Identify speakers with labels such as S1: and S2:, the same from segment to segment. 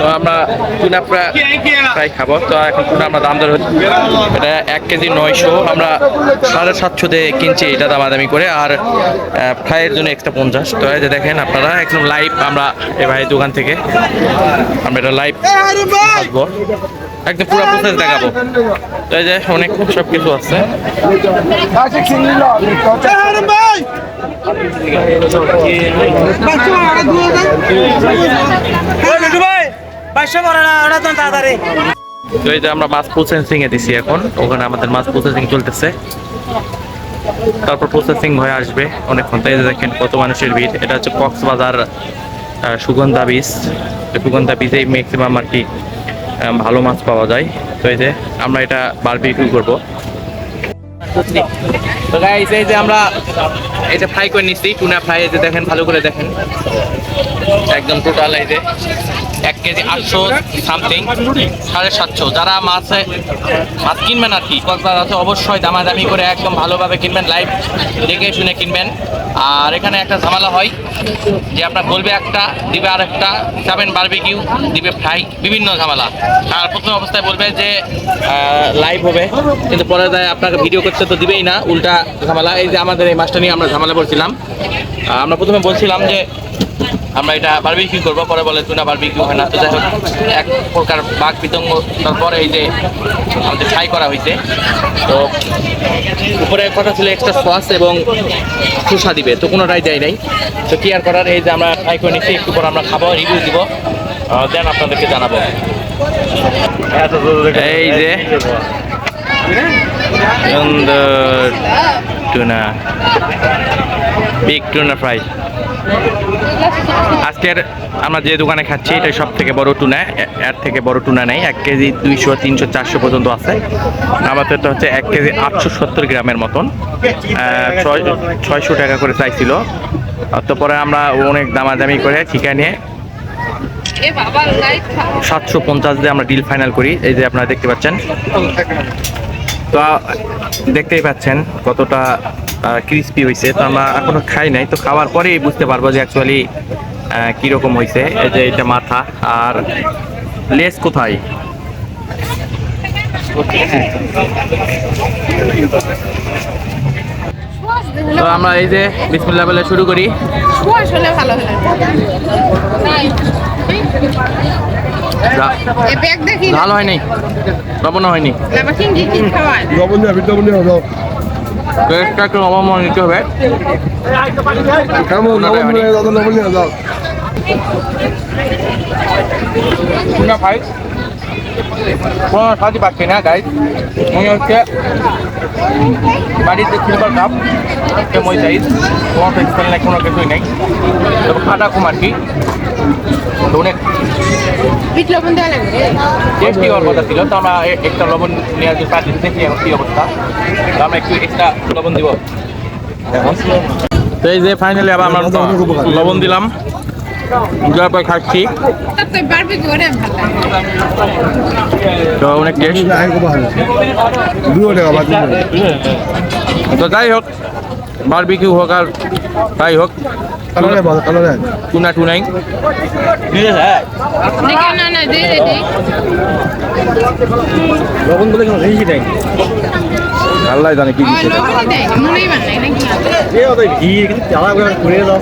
S1: তো আমরা tuna fry খাব। তো এখন টুনা আমরা দাম দর হচ্ছে এটা এক কেজি নয়শো। আমরা সাড়ে সাতশো দিয়ে কিনছি এটা দামাদামি করে। আর ফ্রাইয়ের জন্য এক্সট্রা পঞ্চাশ। তো এই যে দেখেন আপনারা একদম লাইভ আমরা এ ভাই দোকান থেকে আমরা এটা লাইভ আসব একদম পুরো প্রসেস দেখাবো। তো এই যে অনেক সব কিছু আছে আমরা মাছ প্রসেসিং এ দিছি এখন, ওখানে আমাদের মাছ প্রসেসিং চলতেছে। তারপর প্রসেসিং হয়ে আসবে অনেকক্ষণ। তো এই যে দেখেন কত মানুষের ভিড়। এটা হচ্ছে কক্সবাজার সুগন্ধা বীজ সুগন্ধা বীজেই ম্যাক্সিমাম আর কি ভালো মাছ পাওয়া যায়। তো এই যে আমরা এটা বারবিকিউ করব। তো গাইস এই যে আমরা এটা ফ্রাই করে নিচ্ছি টুনা ফ্রাই এই যে দেখেন, ভালো করে দেখেন। একদম টোটাল এই যে। এক কেজি আটশো সামথিং, সাড়ে সাতশো। যারা মাছে, মাছ কিনবেন আর কি কক্সবাজার আছে অবশ্যই দামাদামি করে একদম ভালোভাবে কিনবেন লাইভ দেখে শুনে কিনবেন। আর এখানে একটা ঝামেলা হয়, যে আপনার বলবে একটা, দিবে আর একটা যাবেন বারবিকিউ দিবে ফ্রাই বিভিন্ন ঝামেলা। আর প্রথম অবস্থায় বলবে যে লাইভ হবে, কিন্তু পরে যায় আপনাকে ভিডিও করতে তো দিবেই না, উল্টা ঝামেলা। এই যে আমাদের এই মাছটা নিয়ে আমরা ঝামেলা করছিলাম। আমরা প্রথমে বলছিলাম যে আমরা এটা বারবিকিউ করব, পরে বলে তুনা বারবিকিউ হয় না। তো যাই হোক, এক প্রকার বাঘ বিতঙ্গ তারপরে এই যে আমাদের ফ্রাই করা হয়েছে তো উপরে কথা ছিল এক্সট্রা সস এবং শসা দিবে, তো কোনোটাই দেয় নাই। তো কি আর করার, এই যে আমরা ফ্রাই করে নিচ্ছি, একটু পর আমরা খাব রিভিউ দিব। দেন আপনাদেরকে জানাব। এই যে, সুন্দর। টুনা বিগ টুনা ফ্রাই আজকের আমরা যে দোকানে খাচ্ছি এটা সব থেকে বড় টুনা। এর থেকে বড় টুনা নেই। এক কেজি দুইশো তিনশো চারশো পর্যন্ত আছে। আমাদের তো হচ্ছে এক কেজি আটশো সত্তর গ্রামের মতন। ছয়শো টাকা করে চাইছিল আর তো পরে আমরা অনেক দামাদামি করে
S2: বাবা লাইট
S1: সাতশো পঞ্চাশ দিয়ে আমরা ডিল ফাইনাল করি। এই যে আপনারা দেখতে পাচ্ছেন। তো, দেখতেই পাচ্ছেন কতটা ক্রিস্পি হয়েছে তো আমরা এখনও খাই নাই, তো খাওয়ার পরেই বুঝতে পারব যে অ্যাকচুয়ালি কীরকম হয়েছে এই যে এটা মাথা, আর লেস কোথায়? তো আমরা এই যে বিসমিল্লাহ বলে শুরু করি।
S2: ভালো দেখি
S1: হয়নি। লবণ হয়নি।
S3: লবণ দিয়ে লবণ
S1: টেস্টটা একটু লবণ নিতে হবে।
S3: লবণ দাও
S1: টুনা ফ্রাই কোনো স্বাদই পাচ্ছি না গাইজ মনে হচ্ছে বাড়িতে সিলভার কাপ একটা মই সাইজ। কোনো নেই কোনো কিছুই নেই। তবে খাটা কম আর কি। অনেক
S2: বিট লবণ দেওয়া লাগবে?
S1: টেস্টি হওয়ার কথা ছিল তো আমরা এ- একটা লবণ নেওয়ার জন্য পাচ্ছি দেখি এখন কী অবস্থা। তো আমরা একটু এক্সট্রা লবণ দিব। তো এই যে ফাইনালি আবার আমরা লবণ দিলাম। দেওয়ার পর খাচ্ছি। অনেক টেস্ট তো যাই হোক বারবিকিউ হোক আর তাই হোক। টুনা টুনাই।
S3: আল্লাহ জানে কি
S2: ওই
S3: ঘি কিন্তু চালা করে করে দাও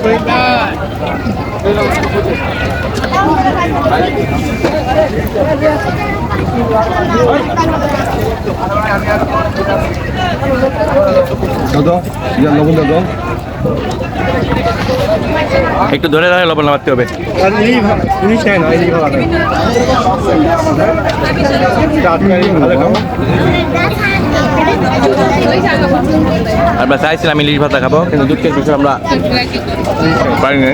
S3: দাদা লবণ দাও
S1: একটু ধরে ধরে লবণ মারতে হবে। আমরা চাইছিলাম ইলিশ ভাতা খাব কিন্তু দুঃখের বিষয় আমরা পারিনি।